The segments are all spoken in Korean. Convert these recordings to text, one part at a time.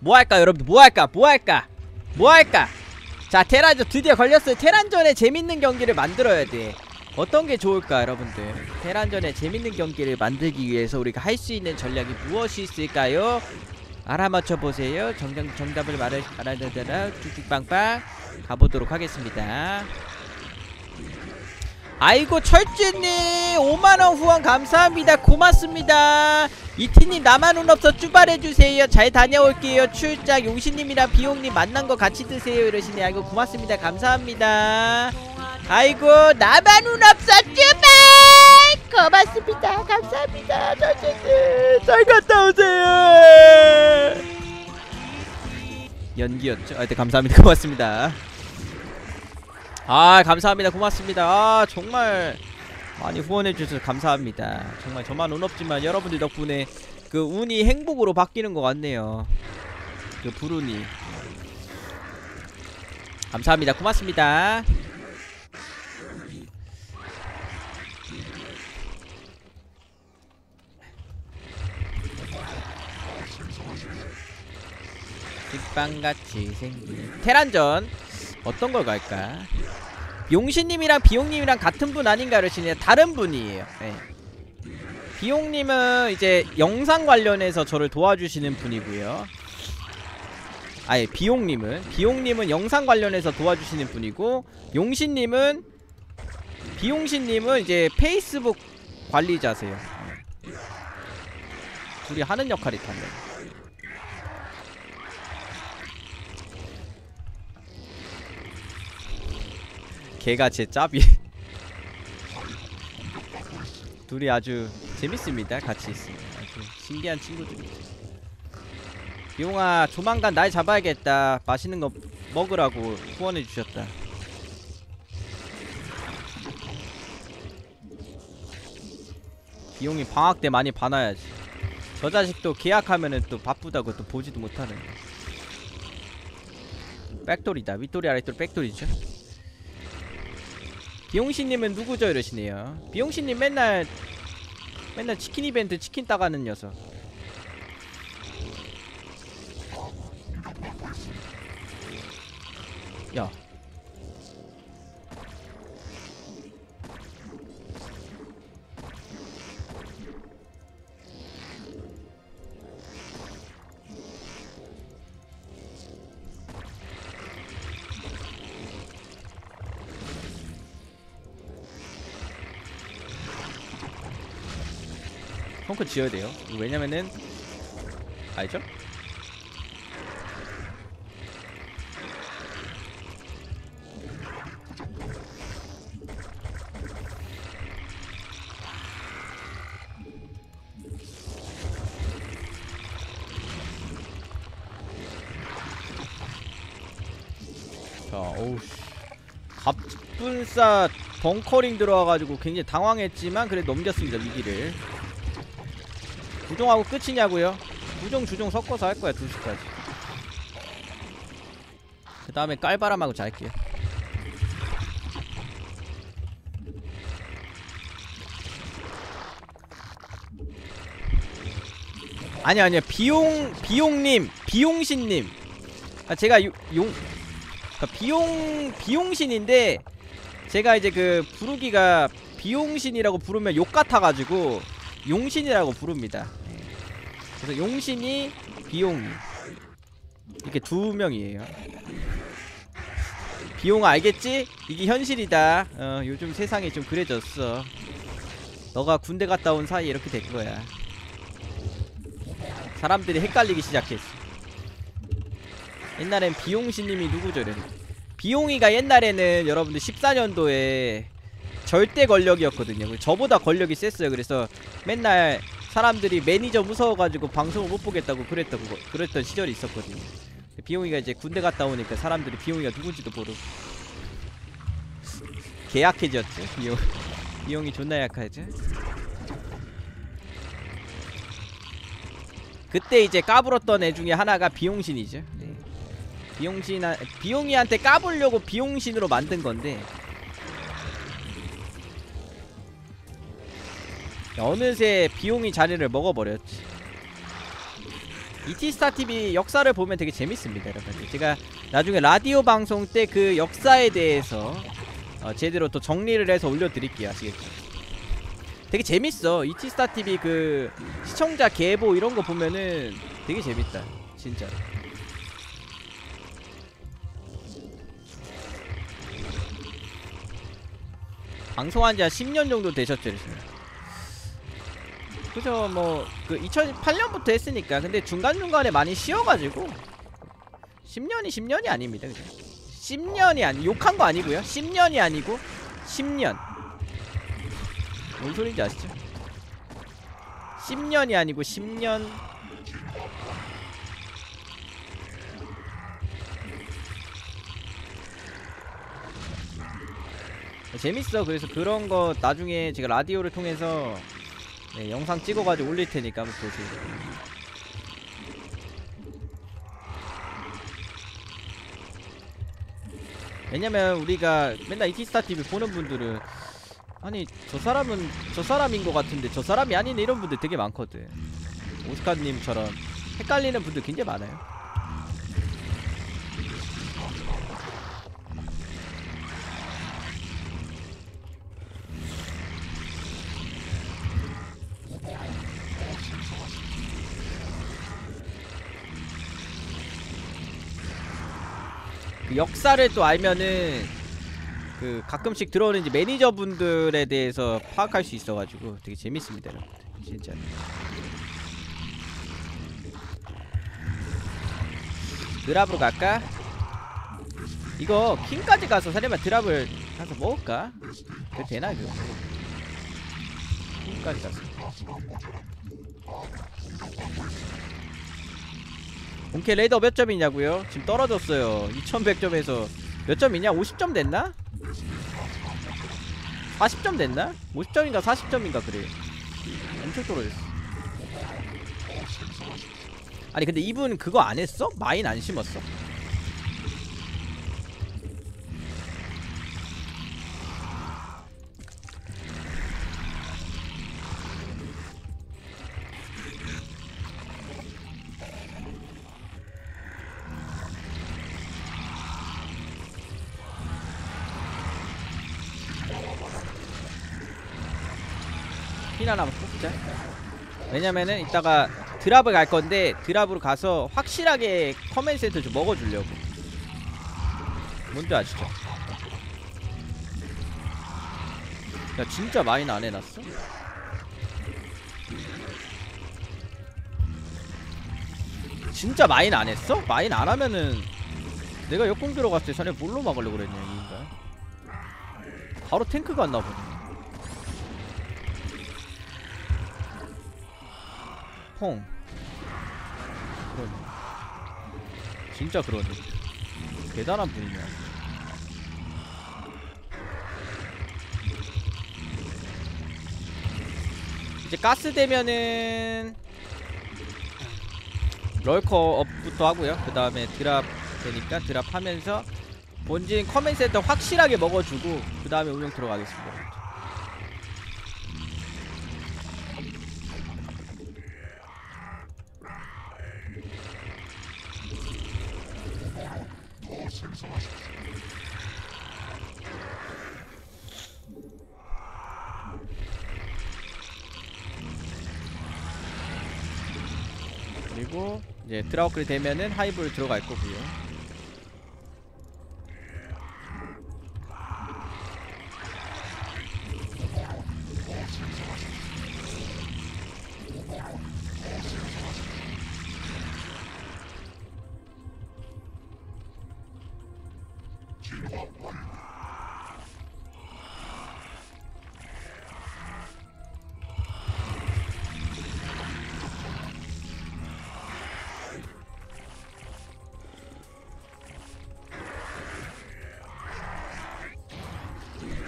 뭐 할까 여러분들? 뭐 할까? 뭐 할까? 뭐 할까? 자 테란전 드디어 걸렸어요. 테란전에 재밌는 경기를 만들어야 돼. 어떤 게 좋을까 여러분들? 테란전에 재밌는 경기를 만들기 위해서 우리가 할 수 있는 전략이 무엇이 있을까요? 알아맞혀 보세요. 정정 정답을 말해 말하자라 쭉쭉빵빵 가보도록 하겠습니다 아이고 철주님 5만원 후원 감사합니다. 고맙습니다. 이티님 나만 운 없어. 쭈발해주세요. 잘 다녀올게요. 출장 용신님이랑 비용님 만난 거 같이 드세요. 이러시네. 아이고 고맙습니다. 감사합니다. 아이고 나만 운 없어. 쭈발! 고맙습니다. 감사합니다. 철주님 잘 갔다 오세요. 연기였죠? 아, 네 감사합니다. 고맙습니다 아 감사합니다. 고맙습니다. 아 정말 많이 후원해 주셔서 감사합니다. 정말 저만 운 없지만 여러분들 덕분에 그 운이 행복으로 바뀌는 것 같네요. 그 불운이. 감사합니다. 고맙습니다. 식빵같이 생긴 테란전 어떤 걸 갈까? 용신님이랑 비용님이랑 같은 분 아닌가 그러시네요 다른 분이에요. 네. 비용님은 이제 영상 관련해서 저를 도와주시는 분이고요. 아예 비용님은 비용님은 영상 관련해서 도와주시는 분이고 용신님은 비용신님은 이제 페이스북 관리자세요. 둘이 하는 역할이 다네 걔가 제 짭이. 둘이 아주 재밌습니다. 같이 있으면. 아주 신기한 친구들이죠 비용아 조만간 날 잡아야겠다. 맛있는 거 먹으라고 후원해 주셨다. 비용이 방학 때 많이 봐놔야지. 저 자식도 계약하면은 또 바쁘다고 또 보지도 못하는 백돌이다. 윗돌이 아랫돌 백돌이죠 비용신님은 누구죠 이러시네요. 비용신님 맨날 맨날 치킨 이벤트 치킨 따가는 녀석. 야 펑크 지어야 돼요. 왜냐면은 알죠? 자, 어우 씨. 갑분싸 벙커링 들어와가지고 굉장히 당황했지만 그래 넘겼습니다 위기를 구종하고 끝이냐고요? 구종 주종 섞어서 할 거야 2시까지 그 다음에 깔바람하고 잘게요 아니 아니야 비용 비용님 비용신님 아 제가 요, 용 그러니까 비용 비용신인데 제가 이제 그 부르기가 비용신이라고 부르면 욕 같아가지고 용신이라고 부릅니다. 예. 그래서 용신이 비용이 이렇게 두 명이에요. 비용 알겠지? 이게 현실이다. 어, 요즘 세상이 좀 그래졌어. 너가 군대 갔다 온 사이에 이렇게 된 거야. 사람들이 헷갈리기 시작했어. 옛날엔 비용신님이 누구죠? 이랬는데. 비용이가 옛날에는 여러분들 14년도에 절대 권력이었거든요. 저보다 권력이 셌어요. 그래서 맨날 사람들이 매니저 무서워가지고 방송을 못 보겠다고 그랬던 거, 그랬던 시절이 있었거든요. 비용이가 이제 군대 갔다 오니까 사람들이 비용이가 누군지도 모르고 개약해졌죠. 비용 비용이 존나 약하죠. 그때 이제 까불었던 애 중에 하나가 비용신이죠. 네. 비용신 비용이한테 까불려고 비용신으로 만든 건데 어느새 비용이 자리를 먹어버렸지 이티스타 TV 역사를 보면 되게 재밌습니다, 여러분들. 제가 나중에 라디오 방송 때 그 역사에 대해서 어, 제대로 또 정리를 해서 올려드릴게요, 아시겠죠? 되게 재밌어. 이티스타 TV 그 시청자 계보 이런 거 보면은 되게 재밌다, 진짜. 방송한 지 한 10년 정도 되셨죠, 이랬습니다. 그죠? 뭐 그 2008년부터 했으니까. 근데 중간중간에 많이 쉬어가지고. 10년이 10년이 아닙니다 그죠? 10년이 아니 욕한 거 아니고요. 10년이 아니고 10년. 뭔 소린지 아시죠? 10년이 아니고 10년. 재밌어. 그래서 그런 거 나중에 제가 라디오를 통해서 네, 영상 찍어가지고 올릴 테니까 한번 보세요. 왜냐면 우리가 맨날 이티스타 TV 보는 분들은 아니 저 사람은 저 사람인 것 같은데 저 사람이 아니네 이런 분들 되게 많거든. 오스카님처럼 헷갈리는 분들 굉장히 많아요. 그 역사를 또 알면은 그 가끔씩 들어오는 이제 매니저분들에 대해서 파악할 수 있어가지고 되게 재밌습니다 여러분들 진짜 드랍으로 갈까? 이거 킹까지 가서 사려면 드랍을 가서 먹을까? 그거 되나 그거 킹까지 가서 본캐 레이더 몇 점이냐고요? 지금 떨어졌어요 2100점에서 몇 점이냐? 50점 됐나? 40점 됐나? 50점인가 40점인가 그래 엄청 떨어졌어 아니 근데 이분 그거 안 했어? 마인 안 심었어? 핀 하나만 뽑자 왜냐면은 이따가 드랍을 갈 건데 드랍으로 가서 확실하게 커맨 센터 좀 먹어주려고 뭔지 아시죠? 야 진짜 마인 안 해놨어? 진짜 마인 안 했어? 마인 안 하면은 내가 역공 들어갔을 때 전에 뭘로 막으려고 그랬냐 이 인간 바로 탱크 갔나 보네 퐁 그러네. 진짜 그러네. 대단한 분이네. 이제 가스 되면은 럴커 업부터 하고요. 그 다음에 드랍 되니까 드랍 하면서 본진 커맨 센터 확실하게 먹어주고 그 다음에 운영 들어가겠습니다 그리고 이제 드라우클이 되면은 하이브를 들어갈 거고요.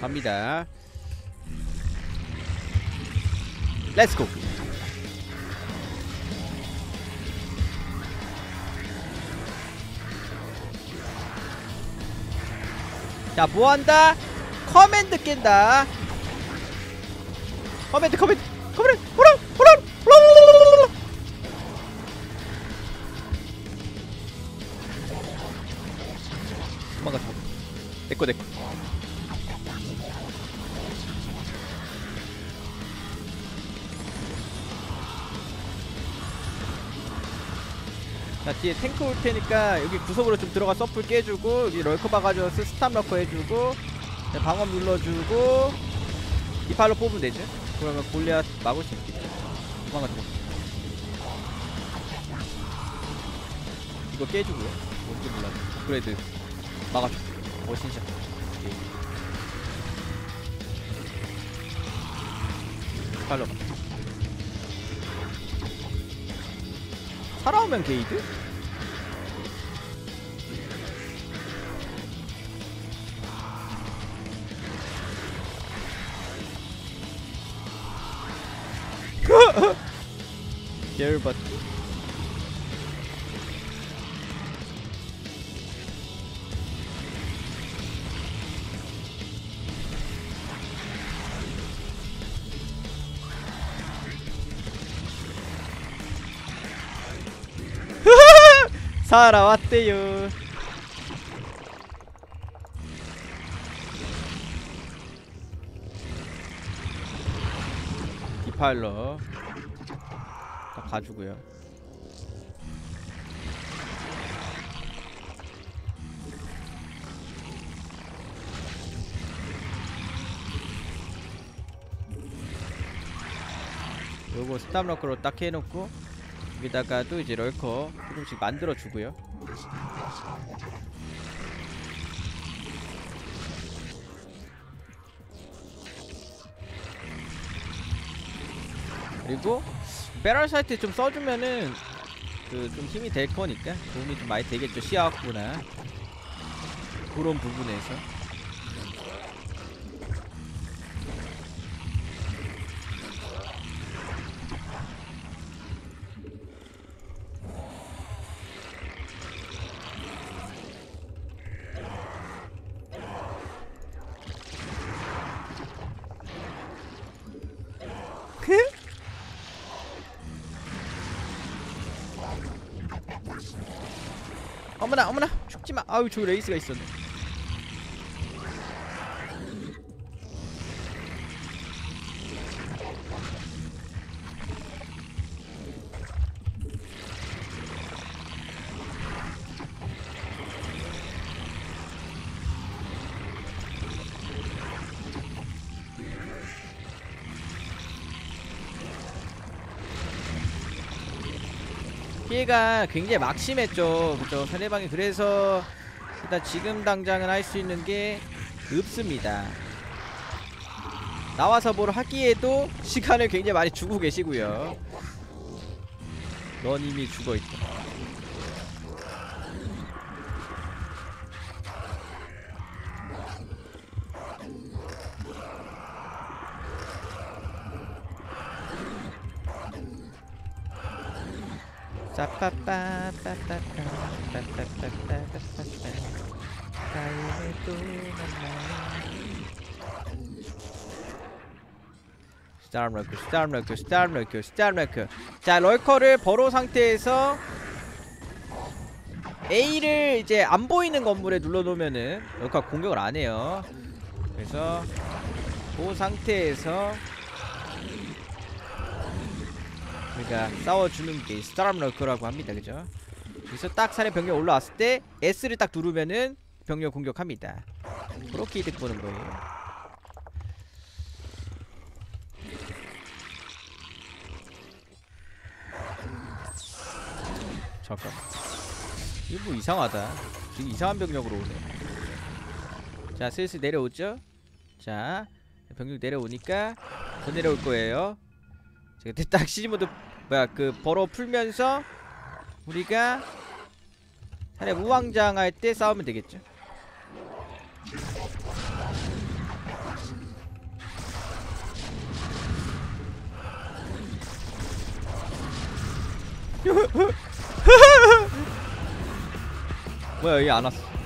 갑니다. 렛츠고. 자, 뭐 한다? 커맨드 깬다. 커맨드, 커맨드, 커맨드, 호라. 뒤에 탱크 올 테니까 여기 구석으로 좀 들어가 서플 깨주고 여기 럴커 박아줘서 스탑 럴커 해주고 자, 방업 눌러주고 이 팔로 뽑으면 되죠 그러면 골리앗 막을 수 있겠죠. 도망가 도망가 이거 깨주고요. 뭔지 몰라 업그레이드 막아줘. 어신샷. 팔로 살아오면 게이드? 열받 살아왔대요. 다 가지고요 요거 스탑러커로 딱 해놓고 여기다가 또 이제 럴커 조금씩 만들어 주고요. 그리고 베럴사이트 좀 써주면은 그 좀 힘이 될 거니까 도움이 좀 많이 되겠죠. 시야 확보나 그런 부분에서 어머나 어머나 죽지마 아유 저기 레이스가 있었네 피해가 굉장히 막심했죠. 그죠? 상대방이 그래서 일단 지금 당장은 할 수 있는 게 없습니다. 나와서 뭘 하기에도 시간을 굉장히 많이 주고 계시고요. 넌 이미 죽어 있다. 다음에 또 스타트 럴커 스타트 럴커 자 럴커를 버로 상태에서 A를 이제 안 보이는 건물에 눌러놓으면은 럴커가 공격을 안 해요. 그래서 그 상태에서 우리가 싸워주는 게 스타트 럴커라고 합니다. 그죠? 그래서 딱 산에 병력 올라왔을 때 S를 딱 누르면은 병력 공격합니다. 그렇게 이득 보는 거예요. 잠깐. 이거 뭐 이상하다. 지금 이상한 병력으로 오네. 자, 슬슬 내려오죠? 자, 병력 내려오니까 더 내려올 거예요. 제가 딱 시즈모드 뭐야 그 벌어 풀면서 우리가 차라리 무왕장 할 때 싸우면 되겠죠. 뭐야 여기 안 왔어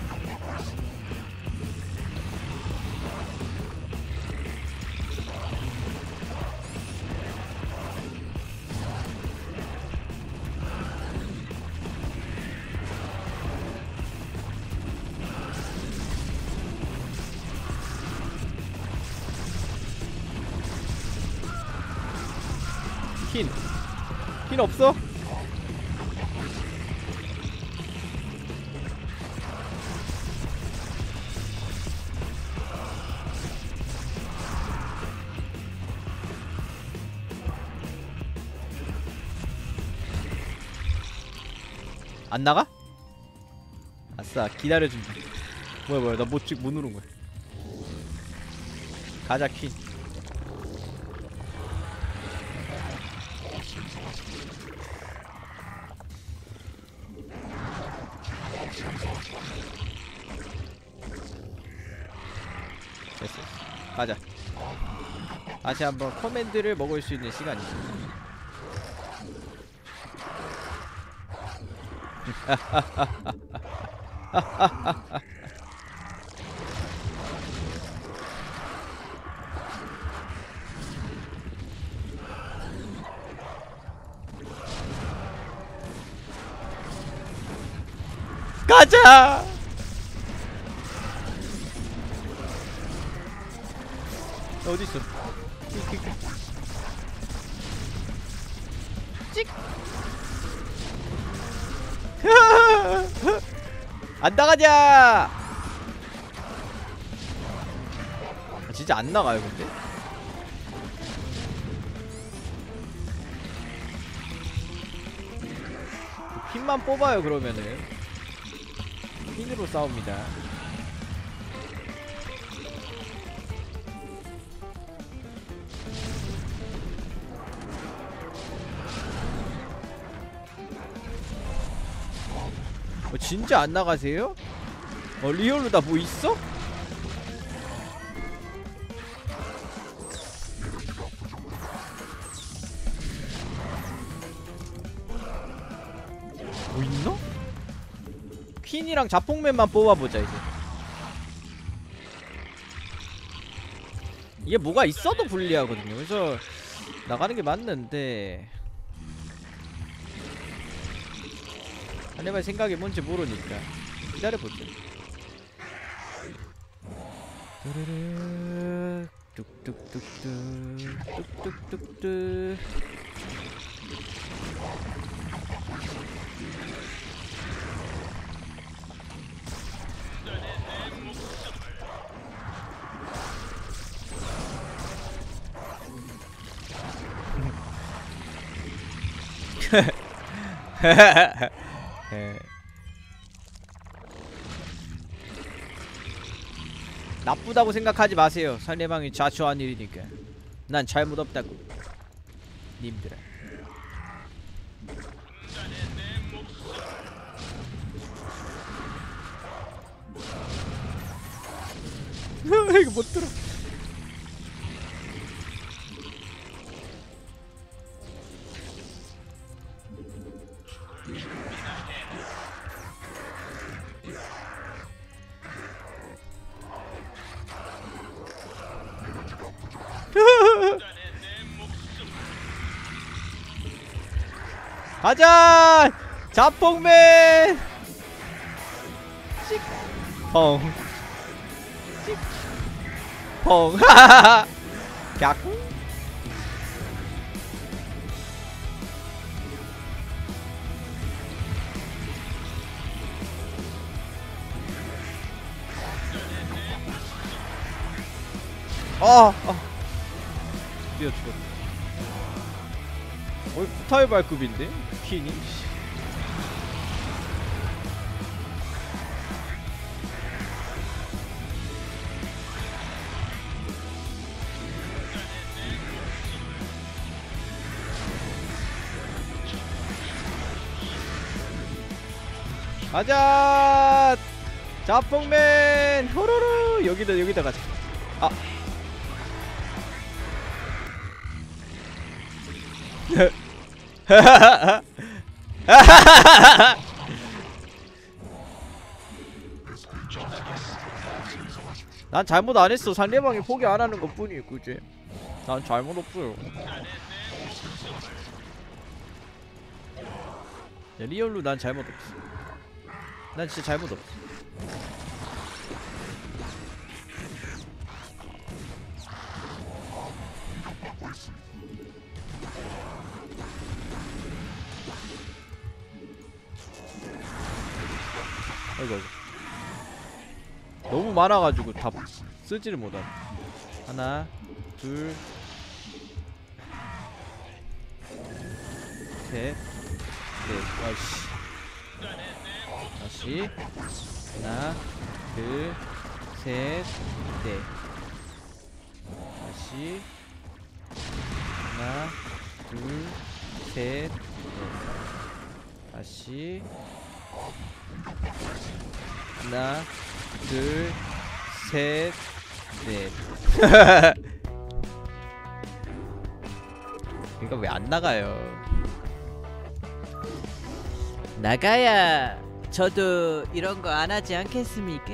안 나가? 아싸 기다려준다. 뭐야 뭐야 나못못 누른 거야? 가자 퀸. 됐어. 가자. 다시 한번 커맨드를 먹을 수 있는 시간이 가자 어디 있어? 찍. 안 나가냐? 아, 진짜 안 나가요, 근데. 핀만 뽑아요, 그러면은. 핀으로 싸웁니다. 진짜 안 나가세요? 어 리얼로 나뭐 있어? 뭐 있나? 퀸이랑 자폭맨만 뽑아보자 이제 이게 뭐가 있어도 불리하거든요 그래서 나가는 게 맞는데 안 해볼 생각이 뭔지 모르니까 기다려보자 뚜르르 뚝뚝뚝뚝 뚝뚝뚝뚝 예. 나쁘다고 생각하지 마세요. 상대방이 자초한 일이니까. 난 잘못 없다고. 님들아. 이거 못 들어. 가자! 자폭맨! 찍! 펑. 찍! 펑. 하하하! 깍! 아! 아! 드디어 죽었다. 거의 부타의 발급인데? 퀸이? 씨. 가자! 자폭맨! 호로로! 여기다 여기다 가자. 아. 난 잘못 안 했어. 상대방이 포기 안 하는 것 뿐이 그지? 난 잘못 없어요. 야, 리얼로 난 잘못 없어. 난 진짜 잘못 없어. 아이고 아이고. 너무 많아가지고 다 쓰지를 못하네 하나 둘 셋, 넷, 아이씨. 다시 하나, 둘, 셋, 넷. 다시 하나, 둘, 셋, 넷. 다시 하나, 둘, 셋, 넷. 이거 왜 안 나가요? 나가야 저도 이런 거 안 하지 않겠습니까?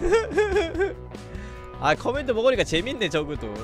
아 커맨드 먹으니까 재밌네 저거도